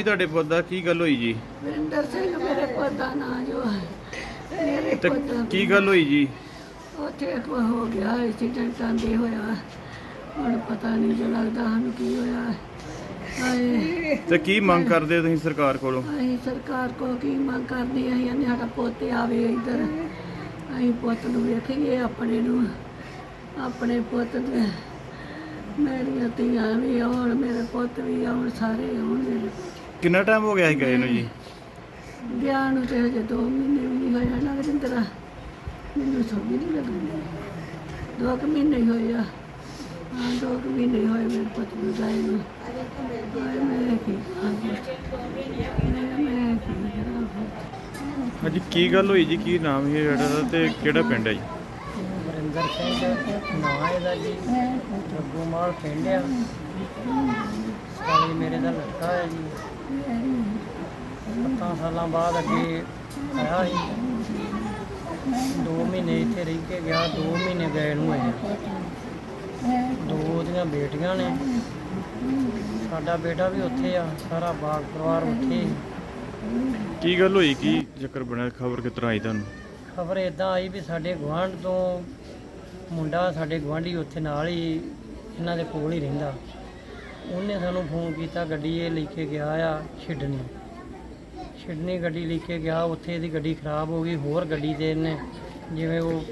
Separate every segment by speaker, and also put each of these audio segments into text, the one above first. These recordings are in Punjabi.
Speaker 1: ਤੁਹਾਡੇ ਪੁੱਤ ਦਾ ਕੀ ਗੱਲ ਹੋਈ ਜੀ?
Speaker 2: ਵਿੰਦਰ ਸਿੰਘ ਮੇਰੇ ਪੁੱਤ ਦਾ ਨਾਂ ਜੋ ਹੈ। ਮੇਰੇ
Speaker 1: ਤੇ
Speaker 2: ਪੁੱਤ ਦਾ
Speaker 1: ਕੀ ਗੱਲ ਹੋਈ ਜੀ?
Speaker 2: ਉੱਥੇ ਕੋ ਹੋ ਗਿਆ ਐਕਸੀਡੈਂਟ ਆਂਦੇ ਹੋਇਆ। ਹੁਣ ਪਤਾ ਨਹੀਂ ਜੋ ਲੱਗਦਾ ਸਾਨੂੰ ਕੀ ਹੋਇਆ। ਹਾਏ।
Speaker 1: ਤੇ ਕੀ ਮੰਗ ਕਰਦੇ ਹੋ ਤੁਸੀਂ ਸਰਕਾਰ ਕੋਲੋਂ?
Speaker 2: ਅਸੀਂ ਸਰਕਾਰ ਕੋ ਕੀ ਮੰਗ ਕਰਦੀ ਅਸੀਂ ਕਹਿੰਦੇ ਸਾਡਾ ਪੁੱਤ ਆਵੇ ਇੱਧਰ। ਅਸੀਂ ਪੁੱਤ ਨੂੰ ਵੇਖੀਏ ਆਪਣੇ ਨੂੰ। ਆਪਣੇ ਪੁੱਤ ਦੇ ਮੇਰੀਆਂ ਧੀਆਂ ਵੀ ਆਉਣ ਮੇਰੇ ਪੁੱਤ ਵੀ ਆਉਣ ਸਾਰੇ ਆਉਣ ਮੇਰੇ
Speaker 1: ਕਿੰਨਾ ਟਾਈਮ ਹੋ ਗਿਆ ਸੀ ਗਏ ਨੂੰ ਜੀ?
Speaker 2: ਵਿਆਹ ਨੂੰ ਤੇ ਹਜੇ 2 ਮਹੀਨੇ ਵੀ ਨਹੀਂ ਹੋਇਆ ਨਾ ਜਿੰਦਰਾ ਮੈਨੂੰ ਸਮਝ ਨਹੀਂ ਲੱਗਦੀ ਦੋ ਕੁ ਮਹੀਨੇ ਹੀ ਹੋਏ ਆ। ਹਾਂ ਦੋ ਕੁ ਮਹੀਨੇ ਹੋਏ ਮੇਰੇ ਪੁੱਤ ਨੂੰ ਗਏ ਨੂੰ। ਹਾਏ ਮੈਂ ਕੀ ਕਰਾਂ? ਮੈਂ ਮੈਂ ਕੀ ਕਰਾਂ ਪੁੱਤ?
Speaker 1: ਹਾਂਜੀ ਕੀ ਗੱਲ ਹੋਈ ਜੀ? ਕੀ ਨਾਮ ਹੈ ਜਿਹੜਾ ਦਾ ਤੇ ਕਿਹੜਾ ਪਿੰਡ ਹੈ ਜੀ?
Speaker 3: ਵਰਿੰਦਰ ਸਿੰਘ ਨਾਂ ਇਹਦਾ ਜੀ ਜੱਗੂਮਾਲ ਪਿੰਡ ਆ ਸਾਲੀ ਮੇਰੇ ਦਾ ਲੜਕਾ ਹੈ ਜੀ। ਸੱਤਾਂ ਸਾਲਾਂ ਬਾਅਦ ਅੱਗੇ ਆਇਆ ਸੀ ਦੋ ਮਹੀਨੇ ਇੱਥੇ ਰਹਿ ਕੇ ਗਿਆ ਦੋ ਮਹੀਨੇ ਗਏ ਨੂੰ ਹੋਏ ਆ। ਦੋ ਉਹਦੀਆਂ ਬੇਟੀਆਂ ਨੇ। ਸਾਡਾ ਬੇਟਾ ਵੀ ਉੱਥੇ ਆ ਸਾਰਾ ਬਾਗ ਪਰਿਵਾਰ ਉੱਥੇ
Speaker 1: ਕੀ ਗੱਲ ਹੋਈ? ਕੀ ਚੱਕਰ ਬਣਿਆ? ਖਬਰ ਕਿਸ ਤਰ੍ਹਾਂ ਆਈ ਤੁਹਾਨੂੰ?
Speaker 3: ਖਬਰ ਇਦਾਂ ਆਈ ਵੀ ਸਾਡੇ ਗੁਆਂਢ ਤੋਂ ਮੁੰਡਾ ਸਾਡੇ ਗੁਆਂਢੀ ਉੱਥੇ ਨਾਲ ਹੀ ਇਹਨਾਂ ਦੇ ਕੋਲ ਹੀ ਰਹਿੰਦਾ। ਉਹਨੇ ਸਾਨੂੰ ਫੋਨ ਕੀਤਾ, ਗੱਡੀ ਇਹ ਲੈ ਕੇ ਗਿਆ ਆ ਛਿੜਨੀ ਛਿੜਨੀ ਗੱਡੀ ਲੈ ਕੇ ਗਿਆ, ਉੱਥੇ ਇਹਦੀ ਗੱਡੀ ਖਰਾਬ ਹੋ ਗਈ, ਹੋਰ ਗੱਡੀ ਤੇ ਇਹਨੇ ਜਿਵੇਂ ਉਹ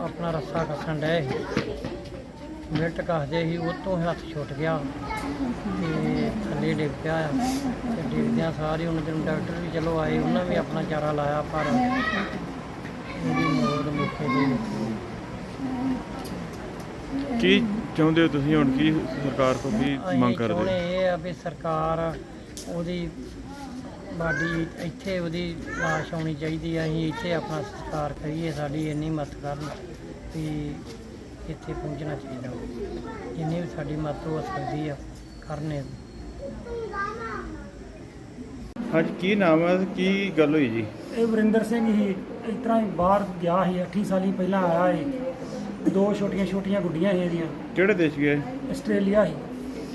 Speaker 3: ਆਪਣਾ ਰੱਸਾ ਕੱਸਣ ਡਏ ਸੀ। ਮਿੰਟ ਕੱਸਦੇ ਸੀ ਉਹ ਤੋਂ ਹੱਥ ਛੁੱਟ ਗਿਆ ਤੇ ਥੱਲੇ ਡਿੱਗ ਪਿਆ ਆ। ਤੇ ਡਿੱਗਦਿਆਂ ਸਾਰੇ ਉਹਨਾਂ ਦੇ ਡਾਕਟਰ ਵੀ ਚਲੋ ਆਏ, ਉਹਨਾਂ ਵੀ ਆਪਣਾ ਚਾਰਾ ਲਾਇਆ ਪਰ ਉਹਦੀ ਮੌਤ ਮੌਕੇ ਤੇ
Speaker 1: ਕੀ ਚਾਹੁੰਦੇ ਹੋ ਤੁਸੀਂ ਹੁਣ? ਕੀ ਸਰਕਾਰ ਕੋਲ ਕੀ ਮੰਗ ਕਰਦੇ ਹੋ?
Speaker 3: ਇਹ ਆ ਵੀ ਸਰਕਾਰ ਉਹਦੀ ਬਾਡੀ ਇੱਥੇ ਉਹਦੀ ਲਾਸ਼ ਆਉਣੀ ਚਾਹੀਦੀ ਆ। ਅਸੀਂ ਇੱਥੇ ਆਪਣਾ ਸੰਸਕਾਰ ਕਰੀਏ ਸਾਡੀ ਇੰਨੀ ਮਦਦ ਕਰਨ ਵੀ ਇੱਥੇ ਪਹੁੰਚਣਾ ਚਾਹੀਦਾ। ਜਿੰਨੀ ਵੀ ਸਾਡੀ ਮਦਦ ਹੋ ਸਕਦੀ ਆ ਕਰਨੇ।
Speaker 1: ਹਾਂਜੀ ਕੀ ਨਾਮ ਹੈ ਕੀ ਗੱਲ ਹੋਈ ਜੀ?
Speaker 4: ਇਹ ਵਰਿੰਦਰ ਸਿੰਘ ਹੀ ਇਸ ਤਰ੍ਹਾਂ ਹੀ ਬਾਹਰ ਗਿਆ ਸੀ 8 ਸਾਲੀ ਪਹਿਲਾਂ ਆਇਆ ਸੀ। ਦੋ ਛੋਟੀਆਂ ਛੋਟੀਆਂ ਗੁੱਡੀਆਂ ਸੀ ਇਹਦੀਆਂ।
Speaker 1: ਕਿਹੜੇ ਦੇਸ਼ ਗਏ?
Speaker 4: ਆਸਟ੍ਰੇਲੀਆ ਸੀ।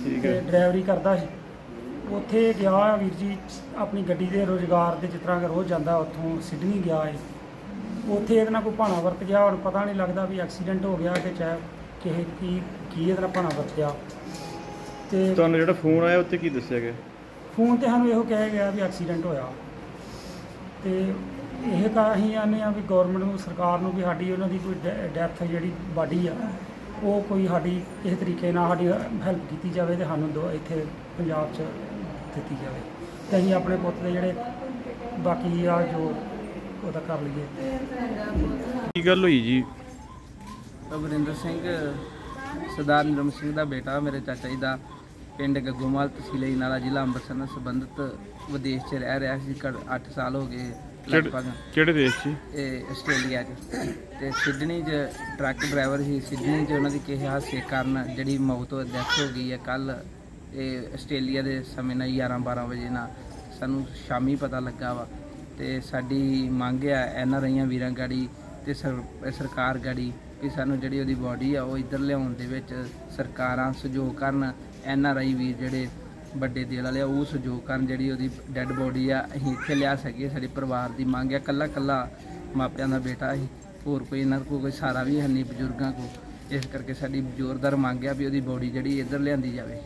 Speaker 1: ਠੀਕ
Speaker 4: ਤੇ
Speaker 1: ਹੈ।
Speaker 4: ਡਰਾਈਵਰੀ ਕਰਦਾ ਸੀ। ਉੱਥੇ ਗਿਆ ਵੀਰ ਜੀ ਆਪਣੀ ਗੱਡੀ ਦੇ ਰੋਜ਼ਗਾਰ ਦੇ ਜਿਸ ਤਰ੍ਹਾਂ ਕਿ ਰੋਜ਼ ਜਾਂਦਾ ਉੱਥੋਂ ਸਿਡਨੀ ਗਿਆ ਹੈ ਉੱਥੇ ਇਹਦੇ ਨਾਲ ਕੋਈ ਭਾਣਾ ਵਰਤ ਗਿਆ ਹੁਣ ਪਤਾ ਨਹੀਂ ਲੱਗਦਾ ਵੀ ਐਕਸੀਡੈਂਟ ਹੋ ਗਿਆ ਕਿ ਚਾਹੇ ਕਿਸੇ ਕੀ ਕੀ ਇਹਦੇ ਨਾਲ ਭਾਣਾ ਵਰਤ ਗਿਆ ਤੇ
Speaker 1: ਤੁਹਾਨੂੰ ਜਿਹੜਾ ਫੋਨ ਆਇਆ ਉੱਤੇ ਕੀ ਦੱਸਿਆ ਗਿਆ?
Speaker 4: ਫੋਨ ਤੇ ਸਾਨੂੰ ਇਹੋ ਕਿਹਾ ਗਿਆ ਵੀ ਐਕਸੀਡੈਂਟ ਹੋਇਆ। ਤੇ ਇਹ ਤਾਂ ਅਸੀਂ ਆਨੇ ਆ ਵੀ ਗਵਰਨਮੈਂਟ ਨੂੰ ਸਰਕਾਰ ਨੂੰ ਵੀ ਸਾਡੀ ਉਹਨਾਂ ਦੀ ਕੋਈ ਡੈਥ ਜਿਹੜੀ ਬਾਡੀ ਆ ਉਹ ਕੋਈ ਸਾਡੀ ਇਸ ਤਰੀਕੇ ਨਾਲ ਸਾਡੀ ਹੈਲਪ ਕੀਤੀ ਜਾਵੇ ਤੇ ਸਾਨੂੰ ਦੋ ਇੱਥੇ ਪੰਜਾਬ 'ਚ ਦਿੱਤੀ ਜਾਵੇ। ਤੇ ਅਸੀਂ ਆਪਣੇ ਪੁੱਤ ਦੇ ਜਿਹੜੇ ਬਾਕੀ ਆ ਜੋ ਉਹਦਾ ਕਰ ਲਈਏ।
Speaker 1: ਕੀ ਗੱਲ ਹੋਈ ਜੀ?
Speaker 5: ਅਮਰਿੰਦਰ ਸਿੰਘ ਸਰਦਾਰ ਨਿਰਮ ਸਿੰਘ ਦਾ ਬੇਟਾ ਮੇਰੇ ਚਾਚਾ ਜੀ ਦਾ ਪਿੰਡ ਗੱਗੋਮਾਲ ਤਹਿਸੀਲ ਇਨਾਲਾ ਜ਼ਿਲ੍ਹਾ ਅੰਮ੍ਰਿਤਸਰ ਨਾਲ ਸੰਬੰਧਿਤ ਵਿਦੇਸ਼ 'ਚ ਰਹਿ ਰਿਹਾ ਸੀ 8 ਸਾਲ ਹੋ ਗਏ। ਲਗਭਗ।
Speaker 1: ਕਿਹੜੇ ਦੇਸ਼ 'ਚ
Speaker 5: ਇਹ ਆਸਟ੍ਰੇਲੀਆ 'ਚ ਤੇ ਸਿਡਨੀ 'ਚ ਟਰੱਕ ਡਰਾਈਵਰ ਸੀ। ਸਿਡਨੀ 'ਚ ਉਹਨਾਂ ਦੀ ਕਿਸੇ ਹਾਦਸੇ ਕਾਰਨ ਜਿਹੜੀ ਮੌਤ ਹੋ ਡੈਥ ਹੋ ਗਈ ਹੈ। ਕੱਲ ਇਹ ਆਸਟ੍ਰੇਲੀਆ ਦੇ ਸਮੇਂ ਨਾਲ 11 12 ਵਜੇ ਨਾਲ ਸਾਨੂੰ ਸ਼ਾਮੀ ਪਤਾ ਲੱਗਾ ਵਾ। ਤੇ ਸਾਡੀ ਮੰਗ ਆ ਐਨ ਆਰ ਆਈਆਂ ਵੀਰਾਂ ਗਾੜੀ ਤੇ ਸਰ- ਸਰਕਾਰ ਗਾੜੀ ਵੀ ਸਾਨੂੰ ਜਿਹੜੀ ਉਹਦੀ ਬਾਡੀ ਆ ਉਹ ਇੱਧਰ ਲਿਆਉਣ ਦੇ ਵਿੱਚ ਸਰਕਾਰਾਂ ਸਹਿਯੋਗ ਕਰਨ। ਐਨ ਆਰ ਆਈ ਵੀਰ ਜਿਹੜੇ ਵੱਡੇ ਦਿਲ ਵਾਲੇ ਆ ਉਹ ਸਹਿਯੋਗ ਕਰਨ ਜਿਹੜੀ ਉਹਦੀ ਡੈੱਡ ਬੋਡੀ ਆ, ਅਸੀਂ ਇੱਥੇ ਲਿਆ ਸਕੀਏ, ਸਾਡੇ ਪਰਿਵਾਰ ਦੀ ਮੰਗ ਆ ਕੱਲਾ ਕੱਲਾ ਮਾਪਿਆਂ ਦਾ ਬੇਟਾ ਸੀ ਹੋਰ ਕੋਈ ਇਹਨਾਂ ਕੋਲ ਕੋਈ ਸਾਰਾ ਵੀ ਹੈ ਨਹੀਂ ਬਜ਼ੁਰਗਾਂ ਕੋਲ। ਇਸ ਕਰਕੇ ਸਾਡੀ ਜ਼ੋਰਦਾਰ ਮੰਗ ਆ ਵੀ ਉਹਦੀ ਬੋਡੀ ਜਿਹੜੀ ਇੱਧਰ ਲਿਆਂਦੀ ਜਾਵੇ।